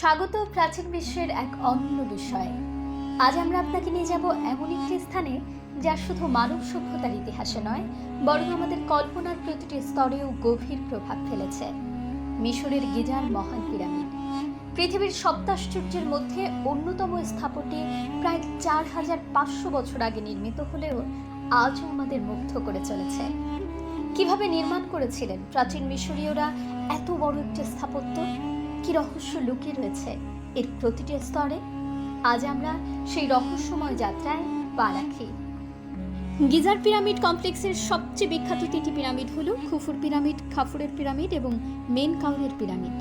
স্বাগত প্রাচীন বিশ্বের এক অন্য বিষয়। আজ আমরা আপনাকে নিয়ে যাব এমন একটি স্থানে যা শুধু মানব সভ্যতার ইতিহাসে নয়, বরং আমাদের কল্পনার প্রতিটি স্তরেও গভীর প্রভাব ফেলেছে। মিশরের গিজার মহান পিরামিড। পৃথিবীর সপ্তাশ্চর্যের মধ্যে অন্যতম স্থাপত্যে প্রায় চার হাজার পাঁচশো বছর আগে নির্মিত হলেও আজও আমাদের মুগ্ধ করে চলেছে। কীভাবে নির্মাণ করেছিলেন প্রাচীন মিশরীয়রা এত বড় একটি স্থাপত্য? কি রহস্য লুকিয়ে রয়েছে এর প্রতিটি স্তরে? আজ আমরা সেই রহস্যময় যাত্রায় পা রাখি। গিজার পিরামিড কমপ্লেক্সের সবচেয়ে বিখ্যাত তিনটি পিরামিড হলো খুফুর পিরামিড, খাফুরের পিরামিড এবং মেন কাউরের পিরামিড।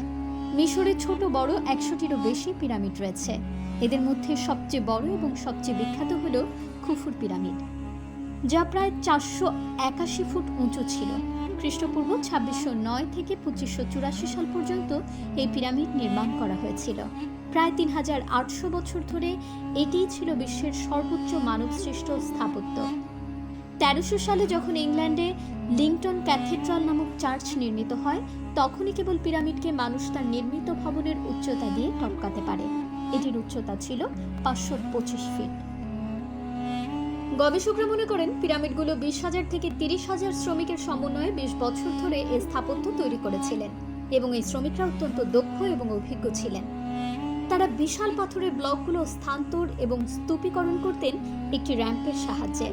মিশরে ছোট বড় একশোটিরও বেশি পিরামিড রয়েছে। এদের মধ্যে সবচেয়ে বড় এবং সবচেয়ে বিখ্যাত হলো খুফুর পিরামিড। যা প্রায় চারশো একাশি ফুট উঁচু ছিল। খ্রিস্টপূর্ব ছাব্বিশশো নয় থেকে পঁচিশশো চুরাশি সাল পর্যন্ত এই পিরামিড নির্মাণ করা হয়েছিল। প্রায় তিন হাজার আটশো বছর ধরে এটিই ছিল বিশ্বের সর্বোচ্চ মানবসৃষ্ট স্থাপত্য। তেরোশো সালে যখন ইংল্যান্ডে লিংটন ক্যাথিড্রাল নামক চার্চ নির্মিত হয়, তখনই কেবল পিরামিডকে মানুষ তার নির্মিত ভবনের উচ্চতা দিয়ে টপকাতে পারে। এটির উচ্চতা ছিল পাঁচশো পঁচিশ ফিট। গবেষকরা মনে করেন পিরামিডগুলো বিশ হাজার থেকে তিরিশ হাজার শ্রমিকের সমন্বয়ে বেশ বছর ধরে এই স্থাপত্য তৈরি করেছিলেন এবং এই শ্রমিকরা অত্যন্ত দক্ষ এবং অভিজ্ঞ ছিলেন। তারা বিশাল পাথরের ব্লকগুলো স্থানান্তর এবং স্তূপীকরণ করতেন একটি র্যাম্পের সাহায্যে।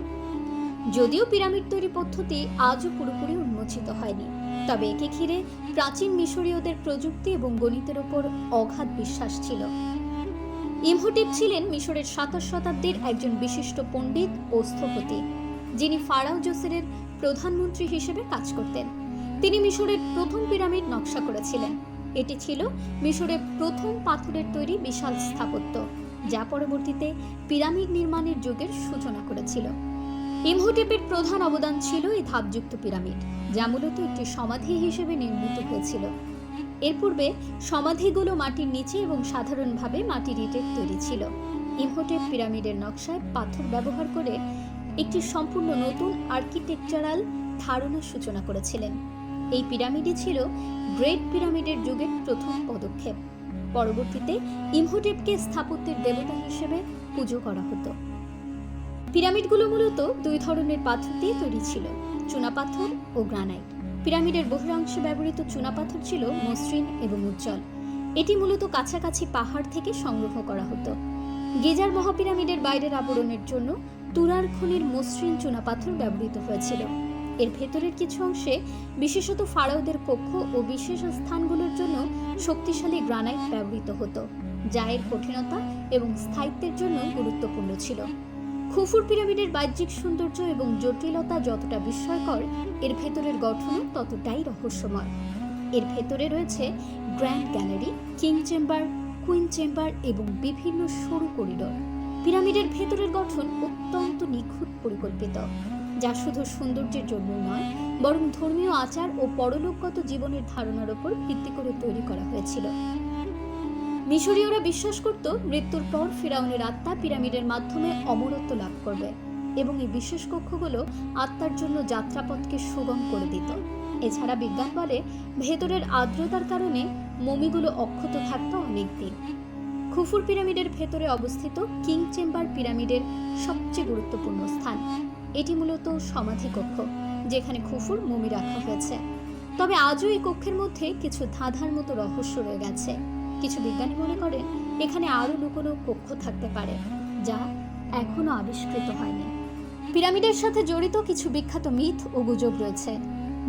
যদিও পিরামিড তৈরি পদ্ধতি আজও পুরোপুরি উন্মোচিত হয়নি, তবে একে ঘিরে প্রাচীন মিশরীয়দের প্রযুক্তি এবং গণিতের ওপর অগাধ বিশ্বাস ছিল। ইমহোটেপ ছিলেন মিশরের সাতাশ শতাব্দীর একজন বিশিষ্ট পণ্ডিত ও স্থপতি, যিনি ফারাও জোসেরের প্রধানমন্ত্রী হিসেবে কাজ করতেন। তিনি মিশরের প্রথম পিরামিড নকশা করেছিলেন। এটি ছিল মিশরের প্রথম পাথরের তৈরি বিশাল স্থাপত্য, যা পরবর্তীতে পিরামিড নির্মাণের যুগের সূচনা করেছিল। ইমহোটেপের প্রধান অবদান ছিল এই ধাপযুক্ত পিরামিড, যা মূলত একটি সমাধি হিসেবে নির্মিত হয়েছিল। এর পূর্বে সমাধিগুলো মাটির নিচে এবং সাধারণভাবে মাটির ইটের তৈরি ছিল। ইমহোটেপ পিরামিডের নকশায় পাথর ব্যবহার করে একটি সম্পূর্ণ নতুন আর্কিটেকচারাল ধারণার সূচনা করেছিলেন। এই পিরামিডই ছিল গ্রেট পিরামিডের যুগের প্রথম পদক্ষেপ। পরবর্তীতে ইমহোটেপকে স্থাপত্যের দেবতা হিসেবে পুজো করা হতো। পিরামিডগুলো মূলত দুই ধরনের পাথর দিয়ে তৈরি ছিল, চুনাপাথর ও গ্রানাইট। পিরামিডের বহিরাংশে ব্যবহৃত চুনাপাথর ছিল মসৃণ এবং উজ্জ্বল। এটি মূলত কাছাকাছি পাহাড় থেকে সংগ্রহ করা হতো। গিজার মহাপিরামিডের বাইরের আবরণের জন্য তুরার খনির মসৃণ চুনাপাথর ব্যবহৃত হয়েছিল। এর ভেতরের কিছু অংশে বিশেষত ফারাওদের কক্ষ ও বিশেষ স্থানগুলোর জন্য শক্তিশালী গ্রানাইট ব্যবহৃত হতো, যা এর কঠিনতা এবং স্থায়িত্বের জন্য গুরুত্বপূর্ণ ছিল। খুফুর পিরামিডের বাহ্যিক সৌন্দর্য এবং জটিলতা যতটা বিস্ময়কর, এর ভেতরের গঠনও ততটাই রহস্যময়। এর ভেতরে রয়েছে grand gallery, king chamber, queen chamber এবং বিভিন্ন সরু করিডোর। পিরামিডের ভেতরের গঠন অত্যন্ত নিখুঁত পরিকল্পিত, যা শুধু সৌন্দর্যের জন্য নয়, বরং ধর্মীয় আচার ও পরলোকগত জীবনের ধারণার উপর ভিত্তি করে তৈরি করা হয়েছিল। মিশরীয়রা বিশ্বাস করত মৃত্যুর পর ফিরাউনের আত্মা পিরামিডের মাধ্যমে অমরত্ব লাভ করবে এবং এই বিশেষ কক্ষগুলো আত্মার জন্য যাত্রাপথকে সুগম করে দিত। এছাড়া বিজ্ঞান বলে ভেতরের আর্দ্রতার কারণে মমিগুলো অক্ষত থাকত অনেক দিন। খুফুর পিরামিডের ভেতরে অবস্থিত কিং চেম্বার পিরামিডের সবচেয়ে গুরুত্বপূর্ণ স্থান। এটি মূলত সমাধি কক্ষ, যেখানে খুফুর মমি রাখা হয়েছে। তবে আজও এই কক্ষের মধ্যে কিছু ধাঁধার মতো রহস্য রয়ে গেছে। কিছু বিজ্ঞানী মনে করেন, এখানে আরও লুকোনো কক্ষ থাকতে পারে, যা এখনও আবিষ্কৃত হয়নি। পিরামিডের সাথে জড়িত কিছু বিখ্যাত মিথ ও গুজব রয়েছে,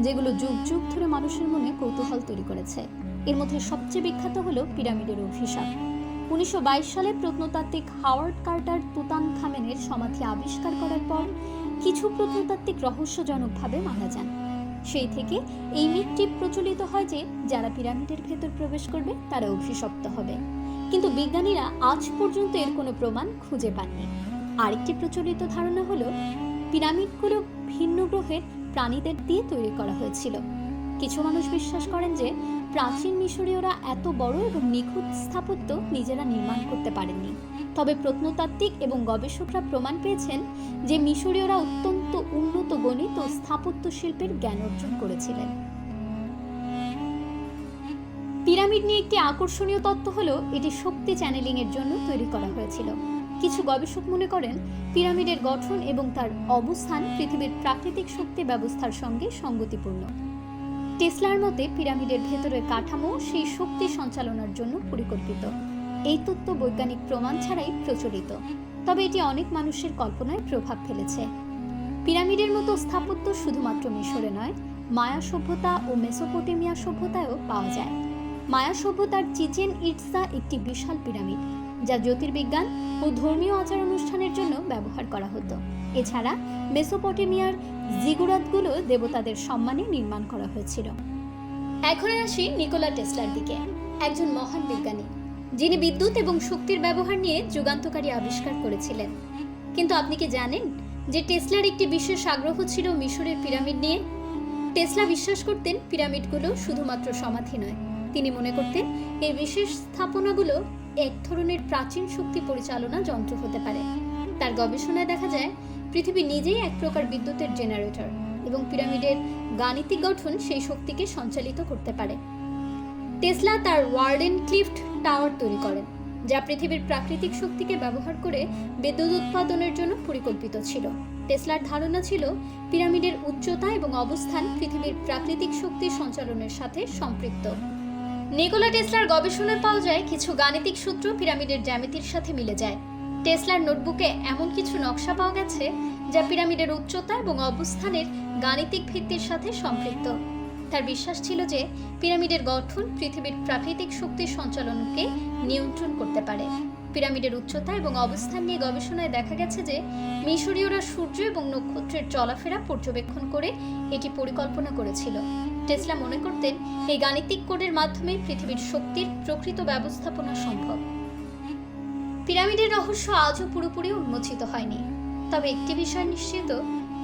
যেগুলো যুগ যুগ ধরে মানুষের মনে কৌতূহল তৈরি করেছে। এর মধ্যে সবচেয়ে বিখ্যাত হল পিরামিডের অভিশাপ। উনিশশো বাইশ সালে প্রত্নতাত্ত্বিক হাওয়ার্ড কার্টার তুতান খামেনের সমাধি আবিষ্কার করার পর কিছু প্রত্নতাত্ত্বিক রহস্যজনকভাবে মারা যান। সেই থেকে এই মিথটি প্রচলিত হয় যে, যারা পিরামিডের ভেতর প্রবেশ করবে, তারা অভিশপ্ত হবে। কিন্তু বিজ্ঞানীরা আজ পর্যন্ত এর কোনো প্রমাণ খুঁজে পাননি। আরেকটি প্রচলিত ধারণা হলো, পিরামিডগুলো ভিন্ন গ্রহের প্রাণীদের দিয়ে তৈরি করা হয়েছিল। কিছু মানুষ বিশ্বাস করেন যে, প্রাচীন মিশরীয়রা এত বড় এবং নিখুঁত স্থাপত্য নিজেরা নির্মাণ করতে পারেননি। তবে প্রত্নতাত্ত্বিক এবং গবেষকরা প্রমাণ পেয়েছেন যে মিশরীয়রা অত্যন্ত উন্নত গণিত ও স্থাপত্য শিল্পের জ্ঞান অর্জন করেছিলেন। পিরামিড নিয়ে একটি আকর্ষণীয় তত্ত্ব হলো, এটি শক্তি চ্যানেলিং এর জন্য তৈরি করা হয়েছিল। কিছু গবেষক মনে করেন, পিরামিডের গঠন এবং তার অবস্থান পৃথিবীর প্রাকৃতিক শক্তি ব্যবস্থার সঙ্গে সঙ্গতিপূর্ণ। টেসলার মতে, পিরামিডের ভেতরের কাঠামো সেই শক্তি সঞ্চালনার জন্য পরিকল্পিত। এই তত্ত্ব বৈজ্ঞানিক প্রমাণ ছাড়াই প্রচলিত। তবে এটি অনেক মানুষের কল্পনায় প্রভাব ফেলেছে। পিরামিডের মতো স্থাপত্য শুধুমাত্র মিশরে নয়, মায়া সভ্যতা ও মেসোপটেমিয়া সভ্যতায়ও পাওয়া যায়। মায়া সভ্যতার চিচেন ইটসা একটি বিশাল পিরামিড, যা জ্যোতির্বিজ্ঞান ও ধর্মীয় আচার অনুষ্ঠানের জন্য ব্যবহার করা হতো। এছাড়া মেসোপটেমিয়ার জিগুরাতগুলো দেবতাদের সম্মানে নির্মাণ করা হয়েছিল। এখন আসি নিকোলা টেসলার দিকে। একজন মহান বিজ্ঞানী। যিনি বিদ্যুৎ এবং শক্তির ব্যবহার নিয়ে যুগান্তকারী আবিষ্কার করেছিলেন। কিন্তু আপনি কি জানেন যে টেসলার একটি বিশেষ আগ্রহ ছিল মিশরের পিরামিড নিয়ে? টেসলা বিশ্বাস করতেন পিরামিডগুলো শুধুমাত্র সমাধি নয়। তিনি মনে করতেন এই বিশেষ স্থাপনাগুলো এক ধরনের প্রাচীন শক্তি পরিচালনা যন্ত্র হতে পারে। তার গবেষণায় দেখা যায়, পৃথিবী নিজেই এক প্রকার বিদ্যুতের জেনারেটর এবং পিরামিডের গাণিতিক গঠন সেই শক্তিকে সঞ্চালিত করতে পারে। টেসলা তার ওয়ার্ডেন ক্লিফট টাওয়ার তৈরি করেন, যা পৃথিবীর প্রাকৃতিক শক্তিকে ব্যবহার করে বিদ্যুৎ উৎপাদনের জন্য পরিকল্পিত ছিল। টেসলার ধারণা ছিল, পিরামিডের উচ্চতা এবং অবস্থান পৃথিবীর প্রাকৃতিক শক্তি সঞ্চালনের সাথে সম্পৃক্ত। নিকোলা টেসলার গবেষণায় পাওয়া যায়, কিছু গাণিতিক সূত্র পিরামিডের জ্যামিতির সাথে মিলে যায়। টেসলার নোটবুকে এমন কিছু নকশা পাওয়া গেছে, যা পিরামিডের উচ্চতা এবং অবস্থানের গাণিতিক ভিত্তির সাথে সম্পৃক্ত। তার বিশ্বাস ছিল যে পিরামিডের গঠন পৃথিবীর প্রাকৃতিক শক্তির সঞ্চালনকে নিয়ন্ত্রণ করতে পারে। পিরামিডের উচ্চতা এবং অবস্থান নিয়ে গবেষণায় দেখা গেছে যে মিশরীয়রা সূর্য এবং নক্ষত্রের চলাফেরা পর্যবেক্ষণ করে এটি পরিকল্পনা করেছিল। টেসলা মনে করতেন, এই গাণিতিক কোডের মাধ্যমে পৃথিবীর শক্তির প্রকৃত ব্যবস্থাপনা সম্ভব। পিরামিডের রহস্য আজও পুরোপুরি উন্মোচিত হয়নি। তবে একটি বিষয় নিশ্চিত,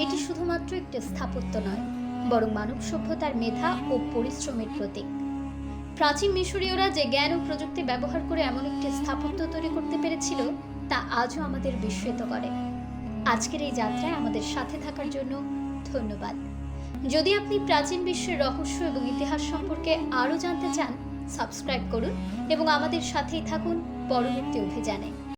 এটি শুধুমাত্র একটি স্থাপত্য নয়। বরং মানব সভ্যতার মেধা ও পরিশ্রমের প্রতীক। প্রাচীন মিশরীয়রা যে জ্ঞান ও প্রযুক্তি ব্যবহার করে এমন একটি স্থাপত্য তৈরি করতে পেরেছিল, তা আজও আমাদের বিস্মিত করে। আজকের এই যাত্রায় আমাদের সাথে থাকার জন্য ধন্যবাদ। যদি আপনি প্রাচীন বিশ্বের রহস্য এবং ইতিহাস সম্পর্কে আরও জানতে চান, সাবস্ক্রাইব করুন এবং আমাদের সাথেই থাকুন পরবর্তী অভিযানে।